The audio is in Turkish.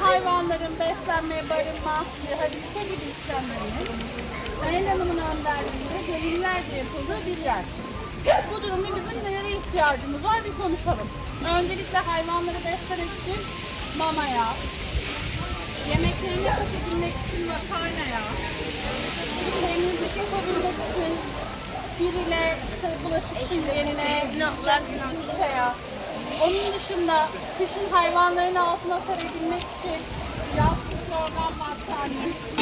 hayvanların beslenme, barınma, rehabilite gibi işlemlerinin Sayın Hanım'ın önderliğinde gönüllülerce yapıldığı bir yer. Bu durumda bizim nelere ihtiyacımız var bir konuşalım. Öncelikle hayvanları beslemek için mamaya, yemeklerini taşıyabilmek için makarnaya, temizlik yapabilmek için bir ile işte bulaşık silgilerine, şaya. Onun dışında kışın hayvanların altına sarabilmek için yastık, yorgan, battaniye.